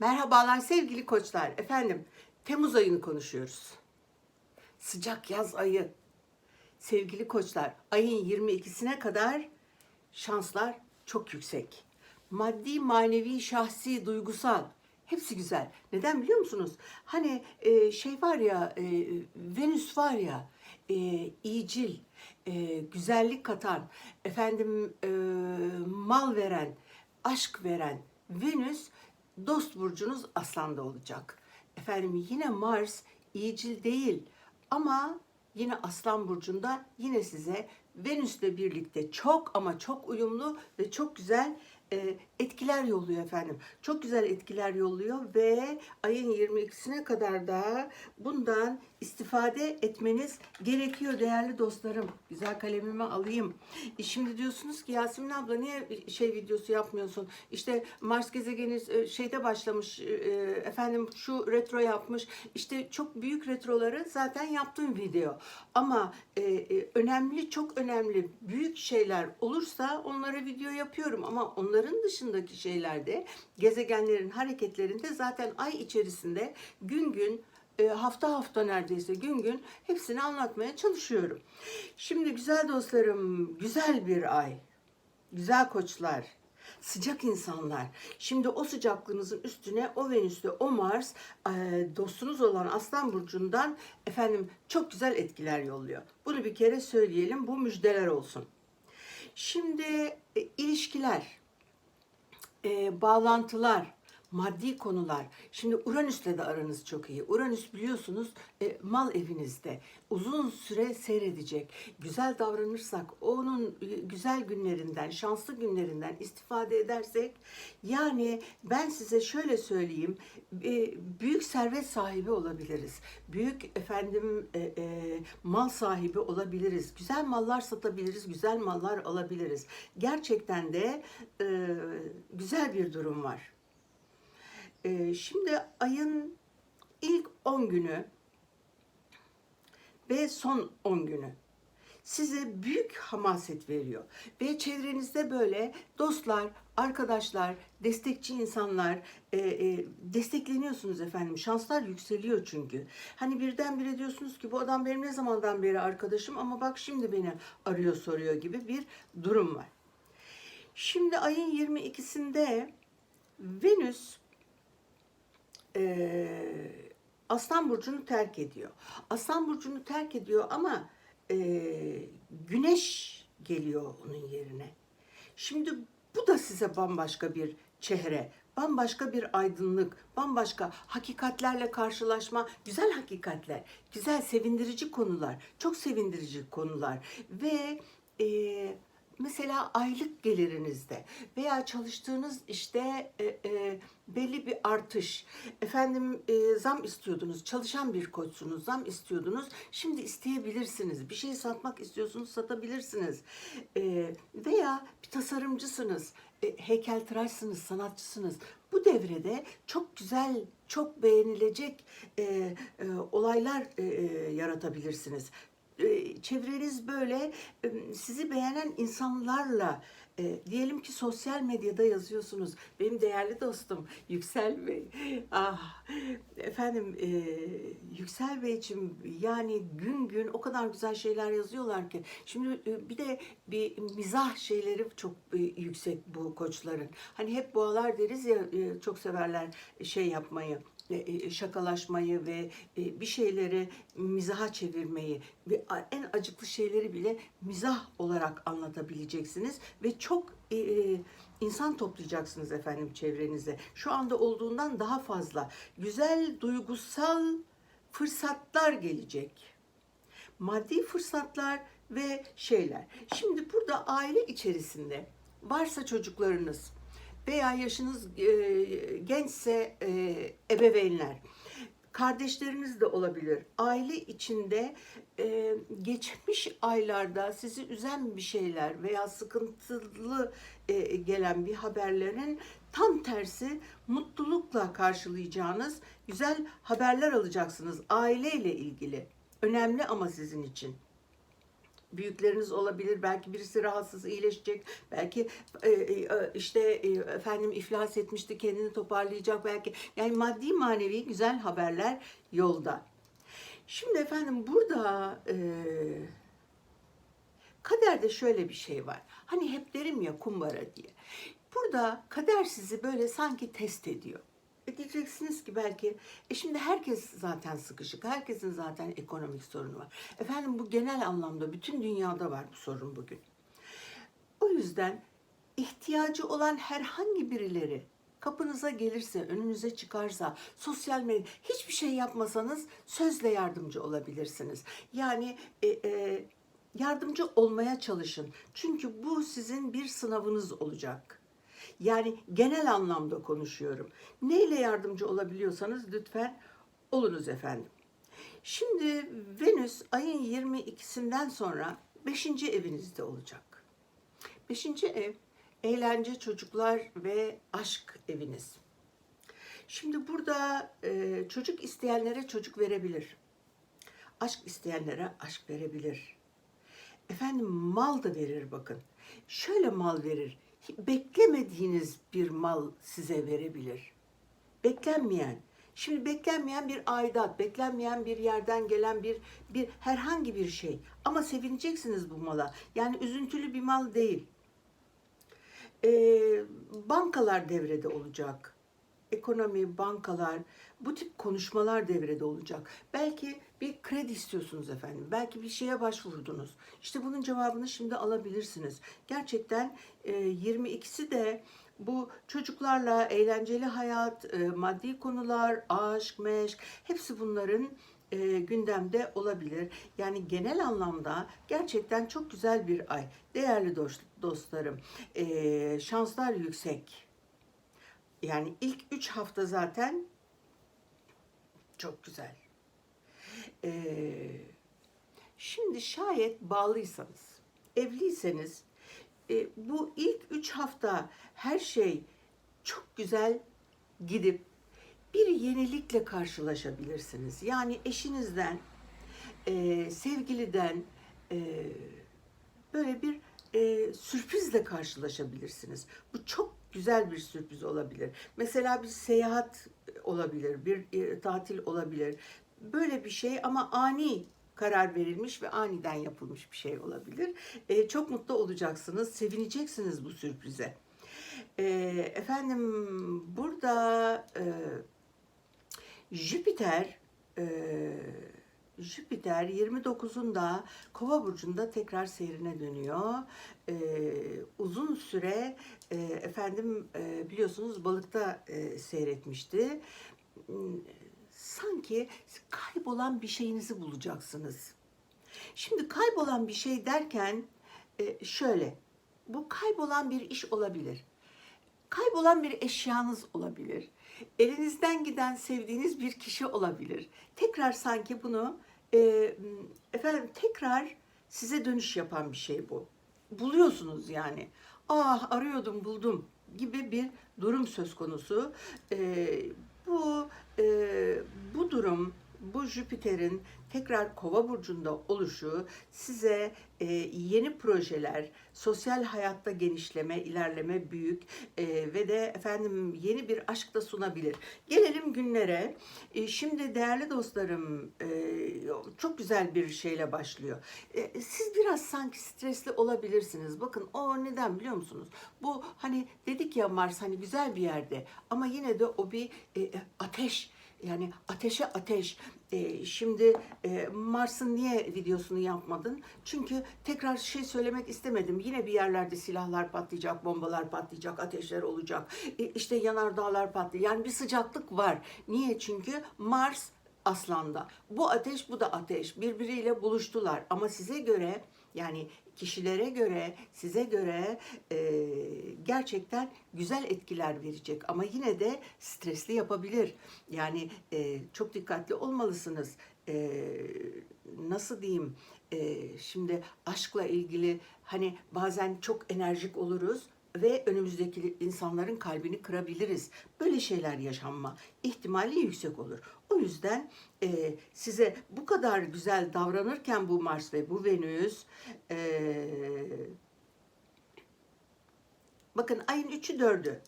Merhabalar sevgili koçlar. Efendim, Temmuz ayını konuşuyoruz. Sıcak yaz ayı. Sevgili koçlar, ayın 22'sine kadar şanslar çok yüksek. Maddi, manevi, şahsi, duygusal hepsi güzel. Neden biliyor musunuz? Hani e, şey var ya, e, Venüs var ya, e, iyicil, e, güzellik katan, efendim e, mal veren, aşk veren Venüs dost burcunuz Aslan'da olacak. Efendim yine Mars iyicil değil ama yine Aslan burcunda yine size Venüs'le birlikte çok ama çok uyumlu ve çok güzel e, etkiler yolluyor efendim. Çok güzel etkiler yolluyor ve ayın 22'sine kadar da bundan istifade etmeniz gerekiyor değerli dostlarım. Güzel kalemimi alayım. E, şimdi diyorsunuz ki Yasemin abla niye şey videosu yapmıyorsun? İşte Mars gezegeni e, şeyde başlamış e, efendim şu retro yapmış. İşte çok büyük retroları zaten yaptım video. Ama e, e, önemli çok önemli büyük şeyler olursa onlara video yapıyorum ama onların dışındaki şeylerde gezegenlerin hareketlerinde zaten ay içerisinde gün gün e, hafta hafta neredeyse gün gün hepsini anlatmaya çalışıyorum. Şimdi güzel dostlarım, güzel bir ay. Güzel koçlar, sıcak insanlar. Şimdi o sıcaklığınızın üstüne o Venüs'te o Mars e, dostunuz olan Aslan Burcu'ndan efendim çok güzel etkiler yolluyor. Bunu bir kere söyleyelim. Bu müjdeler olsun. Şimdi e, ilişkiler, bağlantılar, maddi konular. Şimdi Uranüs'le de aranız çok iyi. Uranüs biliyorsunuz e, mal evinizde uzun süre seyredecek. Güzel davranırsak, onun güzel günlerinden, şanslı günlerinden istifade edersek, yani ben size şöyle söyleyeyim, e, büyük servet sahibi olabiliriz. Büyük efendim e, e, mal sahibi olabiliriz. Güzel mallar satabiliriz, güzel mallar alabiliriz. Gerçekten de e, güzel bir durum var. Ee, şimdi ayın ilk 10 günü ve son 10 günü size büyük hamaset veriyor. Ve çevrenizde böyle dostlar, arkadaşlar, destekçi insanlar e, e, destekleniyorsunuz efendim. Şanslar yükseliyor çünkü. Hani birdenbire diyorsunuz ki bu adam benim ne zamandan beri arkadaşım ama bak şimdi beni arıyor soruyor gibi bir durum var. Şimdi ayın 22'sinde Venüs e, Aslan Burcu'nu terk ediyor. Aslan Burcu'nu terk ediyor ama e, Güneş geliyor onun yerine. Şimdi bu da size bambaşka bir çehre, bambaşka bir aydınlık, bambaşka hakikatlerle karşılaşma, güzel hakikatler, güzel sevindirici konular, çok sevindirici konular ve e, mesela aylık gelirinizde veya çalıştığınız işte e, e, belli bir artış. Efendim e, zam istiyordunuz, çalışan bir koçsunuz, zam istiyordunuz. Şimdi isteyebilirsiniz. Bir şey satmak istiyorsunuz, satabilirsiniz. E, veya bir tasarımcısınız, e, heykeltıraşsınız, sanatçısınız. Bu devrede çok güzel, çok beğenilecek e, e, olaylar e, e, yaratabilirsiniz çevreniz böyle sizi beğenen insanlarla e, diyelim ki sosyal medyada yazıyorsunuz. Benim değerli dostum Yüksel Bey. Ah efendim e, Yüksel Beyciğim yani gün gün o kadar güzel şeyler yazıyorlar ki. Şimdi e, bir de bir mizah şeyleri çok e, yüksek bu koçların. Hani hep boğalar deriz ya e, çok severler şey yapmayı şakalaşmayı ve e, bir şeyleri mizaha çevirmeyi ve en acıklı şeyleri bile mizah olarak anlatabileceksiniz ve çok insan toplayacaksınız efendim çevrenize. Şu anda olduğundan daha fazla güzel duygusal fırsatlar gelecek. Maddi fırsatlar ve şeyler. Şimdi burada aile içerisinde varsa çocuklarınız, veya yaşınız e, gençse e, ebeveynler, kardeşleriniz de olabilir. Aile içinde e, geçmiş aylarda sizi üzen bir şeyler veya sıkıntılı e, gelen bir haberlerin tam tersi mutlulukla karşılayacağınız güzel haberler alacaksınız aileyle ilgili. Önemli ama sizin için. Büyükleriniz olabilir. Belki birisi rahatsız iyileşecek. Belki e, e, işte e, efendim iflas etmişti kendini toparlayacak belki. Yani maddi manevi güzel haberler yolda. Şimdi efendim burada e, kaderde şöyle bir şey var. Hani hep derim ya kumbara diye. Burada kader sizi böyle sanki test ediyor. Diyeceksiniz ki belki, e şimdi herkes zaten sıkışık, herkesin zaten ekonomik sorunu var. Efendim bu genel anlamda bütün dünyada var bu sorun bugün. O yüzden ihtiyacı olan herhangi birileri kapınıza gelirse, önünüze çıkarsa, sosyal medya hiçbir şey yapmasanız sözle yardımcı olabilirsiniz. Yani e, e, yardımcı olmaya çalışın. Çünkü bu sizin bir sınavınız olacak. Yani genel anlamda konuşuyorum. Neyle yardımcı olabiliyorsanız lütfen olunuz efendim. Şimdi Venüs ayın 22'sinden sonra 5. evinizde olacak. 5. ev eğlence, çocuklar ve aşk eviniz. Şimdi burada e, çocuk isteyenlere çocuk verebilir. Aşk isteyenlere aşk verebilir. Efendim mal da verir bakın. Şöyle mal verir. Beklemediğiniz bir mal size verebilir. Beklenmeyen. Şimdi beklenmeyen bir aidat, beklenmeyen bir yerden gelen bir bir herhangi bir şey. Ama sevineceksiniz bu mala. Yani üzüntülü bir mal değil. Ee, bankalar devrede olacak. Ekonomi, bankalar, bu tip konuşmalar devrede olacak. Belki bir kredi istiyorsunuz efendim. Belki bir şeye başvurdunuz. İşte bunun cevabını şimdi alabilirsiniz. Gerçekten e, 22'si de bu çocuklarla eğlenceli hayat, e, maddi konular, aşk, meşk hepsi bunların e, gündemde olabilir. Yani genel anlamda gerçekten çok güzel bir ay. Değerli dost, dostlarım, e, şanslar yüksek. Yani ilk üç hafta zaten çok güzel. Ee, şimdi şayet bağlıysanız, evliyseniz e, bu ilk üç hafta her şey çok güzel gidip bir yenilikle karşılaşabilirsiniz. Yani eşinizden, e, sevgiliden e, böyle bir e, sürprizle karşılaşabilirsiniz. Bu çok güzel bir sürpriz olabilir. Mesela bir seyahat olabilir, bir e, tatil olabilir. Böyle bir şey ama ani karar verilmiş ve aniden yapılmış bir şey olabilir. E, çok mutlu olacaksınız, sevineceksiniz bu sürprize. E, efendim burada e, Jüpiter e, Jüpiter 29'unda Kova burcunda tekrar seyrine dönüyor. E, uzun süre e, efendim e, biliyorsunuz balıkta e, seyretmişti. Sanki kaybolan bir şeyinizi bulacaksınız. Şimdi kaybolan bir şey derken e, şöyle bu kaybolan bir iş olabilir. Kaybolan bir eşyanız olabilir. Elinizden giden sevdiğiniz bir kişi olabilir. Tekrar sanki bunu e, efendim tekrar size dönüş yapan bir şey bu. Buluyorsunuz yani. Ah arıyordum buldum gibi bir durum söz konusu. E, bu e, bu bu Jüpiter'in tekrar Kova burcunda oluşu size e, yeni projeler, sosyal hayatta genişleme, ilerleme büyük e, ve de efendim yeni bir aşk da sunabilir. Gelelim günlere. E, şimdi değerli dostlarım e, çok güzel bir şeyle başlıyor. E, siz biraz sanki stresli olabilirsiniz. Bakın o neden biliyor musunuz? Bu hani dedik ya Mars hani güzel bir yerde ama yine de o bir e, ateş yani ateşe ateş. Ee, şimdi e, Mars'ın niye videosunu yapmadın? Çünkü tekrar şey söylemek istemedim. Yine bir yerlerde silahlar patlayacak, bombalar patlayacak, ateşler olacak. E, işte yanardağlar patlayacak. Yani bir sıcaklık var. Niye? Çünkü Mars aslanda. Bu ateş, bu da ateş. Birbiriyle buluştular. Ama size göre yani kişilere göre, size göre e, gerçekten güzel etkiler verecek. Ama yine de stresli yapabilir. Yani e, çok dikkatli olmalısınız. E, nasıl diyeyim? E, şimdi aşkla ilgili hani bazen çok enerjik oluruz ve önümüzdeki insanların kalbini kırabiliriz. Böyle şeyler yaşanma ihtimali yüksek olur. O yüzden e, size bu kadar güzel davranırken bu Mars ve bu Venüs e, bakın ayın 3'ü 4'ü.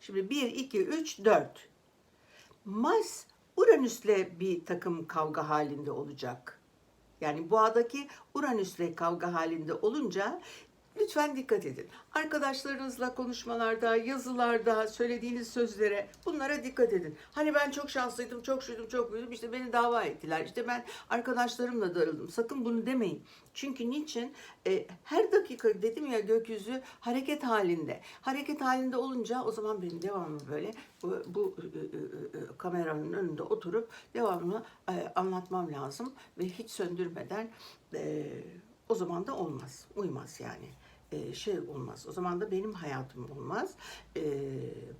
Şimdi 1, 2, 3, 4. Mars Uranüs'le bir takım kavga halinde olacak. Yani boğadaki Uranüs'le kavga halinde olunca lütfen dikkat edin. Arkadaşlarınızla konuşmalarda, yazılarda, söylediğiniz sözlere bunlara dikkat edin. Hani ben çok şanslıydım, çok şuydum, çok büyüdüm. İşte beni dava ettiler. İşte ben arkadaşlarımla darıldım. Sakın bunu demeyin. Çünkü niçin? E, her dakika dedim ya gökyüzü hareket halinde. Hareket halinde olunca o zaman benim devamlı böyle bu, bu e, e, kameranın önünde oturup devamlı e, anlatmam lazım ve hiç söndürmeden e, o zaman da olmaz. Uymaz yani. E, şey olmaz. O zaman da benim hayatım olmaz. E,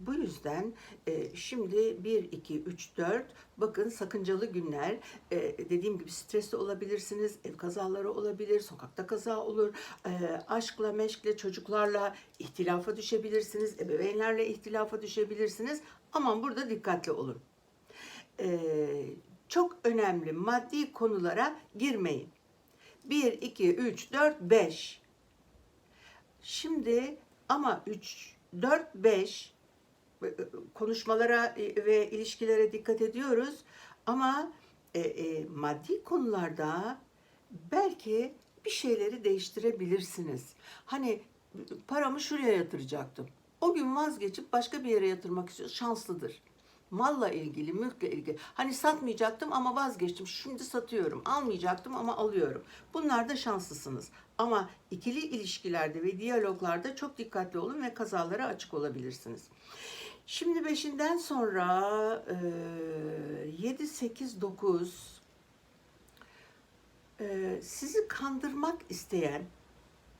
bu yüzden e, şimdi 1, 2, 3, 4 bakın sakıncalı günler. E, dediğim gibi stresli olabilirsiniz. Ev kazaları olabilir. Sokakta kaza olur. E, aşkla, meşkle, çocuklarla ihtilafa düşebilirsiniz. Ebeveynlerle ihtilafa düşebilirsiniz. Aman burada dikkatli olun. E, çok önemli maddi konulara girmeyin. 1, 2, 3, 4, 5. Şimdi ama 3, 4, 5 konuşmalara e, ve ilişkilere dikkat ediyoruz. Ama e, e, maddi konularda belki bir şeyleri değiştirebilirsiniz. Hani paramı şuraya yatıracaktım. O gün vazgeçip başka bir yere yatırmak istiyor. Şanslıdır. Malla ilgili, mülkle ilgili. Hani satmayacaktım ama vazgeçtim. Şimdi satıyorum. Almayacaktım ama alıyorum. Bunlar da şanslısınız. Ama ikili ilişkilerde ve diyaloglarda çok dikkatli olun ve kazalara açık olabilirsiniz. Şimdi beşinden sonra e, 7, 8, 9 e, sizi kandırmak isteyen,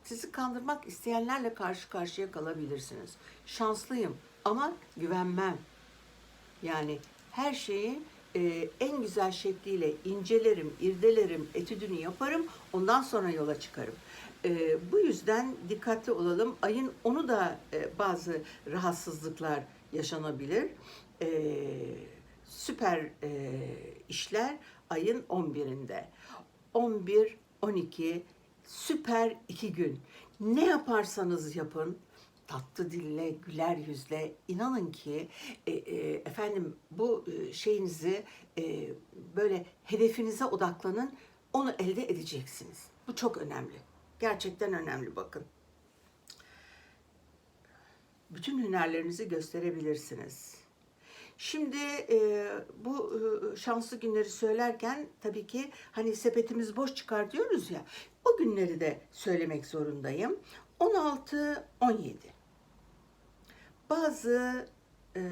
sizi kandırmak isteyenlerle karşı karşıya kalabilirsiniz. Şanslıyım ama güvenmem. Yani her şeyi e, en güzel şekliyle incelerim, irdelerim, etüdünü yaparım. Ondan sonra yola çıkarım. E, bu yüzden dikkatli olalım. Ayın onu da e, bazı rahatsızlıklar yaşanabilir. E, süper e, işler ayın 11'inde. 11, 12 süper iki gün. Ne yaparsanız yapın tatlı dille, güler yüzle inanın ki e, e, efendim bu e, şeyinizi e, böyle hedefinize odaklanın onu elde edeceksiniz. Bu çok önemli. Gerçekten önemli bakın. Bütün hünerlerinizi gösterebilirsiniz. Şimdi e, bu e, şanslı günleri söylerken tabii ki hani sepetimiz boş çıkar diyoruz ya. O günleri de söylemek zorundayım. 16 17 bazı e,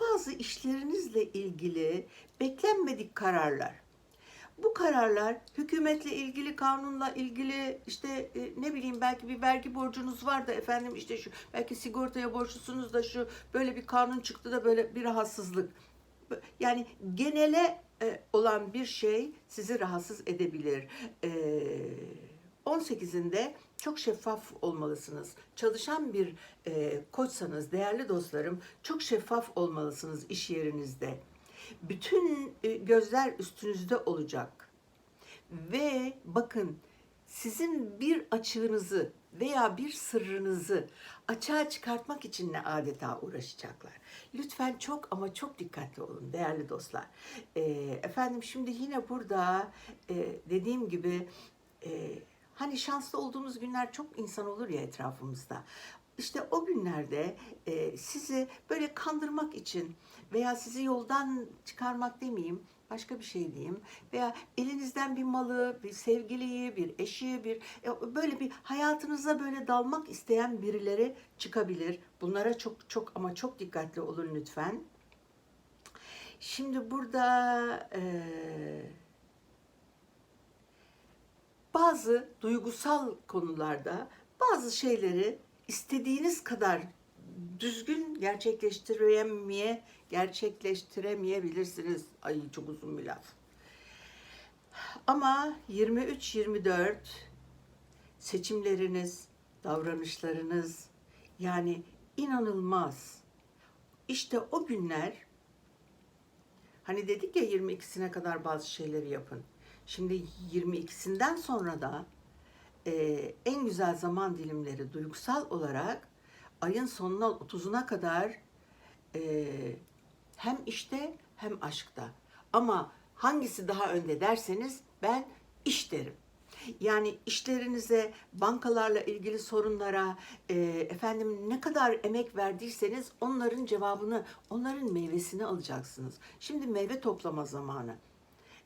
bazı işlerinizle ilgili beklenmedik kararlar. Bu kararlar hükümetle ilgili, kanunla ilgili işte e, ne bileyim belki bir vergi borcunuz var da efendim işte şu belki sigortaya borçlusunuz da şu böyle bir kanun çıktı da böyle bir rahatsızlık. Yani genele e, olan bir şey sizi rahatsız edebilir. Eee 18'inde çok şeffaf olmalısınız. Çalışan bir e, koçsanız değerli dostlarım çok şeffaf olmalısınız iş yerinizde. Bütün e, gözler üstünüzde olacak. Ve bakın sizin bir açığınızı veya bir sırrınızı açığa çıkartmak için ne adeta uğraşacaklar. Lütfen çok ama çok dikkatli olun değerli dostlar. E, efendim şimdi yine burada e, dediğim gibi e, Hani şanslı olduğumuz günler çok insan olur ya etrafımızda. İşte o günlerde e, sizi böyle kandırmak için veya sizi yoldan çıkarmak demeyeyim, başka bir şey diyeyim veya elinizden bir malı, bir sevgiliyi, bir eşi, bir e, böyle bir hayatınıza böyle dalmak isteyen birileri çıkabilir. Bunlara çok çok ama çok dikkatli olun lütfen. Şimdi burada eee bazı duygusal konularda bazı şeyleri istediğiniz kadar düzgün gerçekleştiremeye gerçekleştiremeyebilirsiniz. Ay çok uzun bir laf. Ama 23-24 seçimleriniz, davranışlarınız yani inanılmaz. İşte o günler Hani dedik ya 22'sine kadar bazı şeyleri yapın. Şimdi 22'sinden sonra da e, en güzel zaman dilimleri duygusal olarak ayın sonuna 30'una kadar e, hem işte hem aşkta. Ama hangisi daha önde derseniz ben iş derim. Yani işlerinize, bankalarla ilgili sorunlara, e, efendim ne kadar emek verdiyseniz onların cevabını, onların meyvesini alacaksınız. Şimdi meyve toplama zamanı.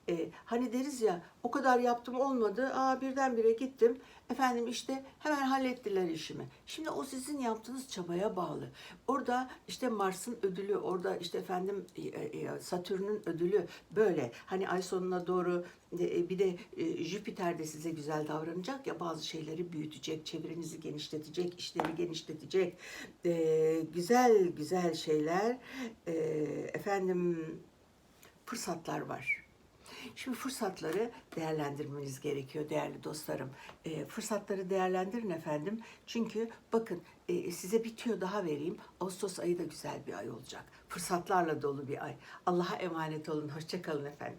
E, hani deriz ya o kadar yaptım olmadı. Aa birdenbire gittim. Efendim işte hemen hallettiler işimi. Şimdi o sizin yaptığınız çabaya bağlı. Orada işte Mars'ın ödülü, orada işte efendim e, e, Satürn'ün ödülü böyle. Hani ay sonuna doğru e, bir de e, Jüpiter de size güzel davranacak ya bazı şeyleri büyütecek, çevrenizi genişletecek, işleri genişletecek. E, güzel güzel şeyler. E, efendim fırsatlar var. Şimdi fırsatları değerlendirmeniz gerekiyor değerli dostlarım. E, fırsatları değerlendirin efendim. Çünkü bakın e, size bir tüyo daha vereyim. Ağustos ayı da güzel bir ay olacak. Fırsatlarla dolu bir ay. Allah'a emanet olun. Hoşçakalın efendim.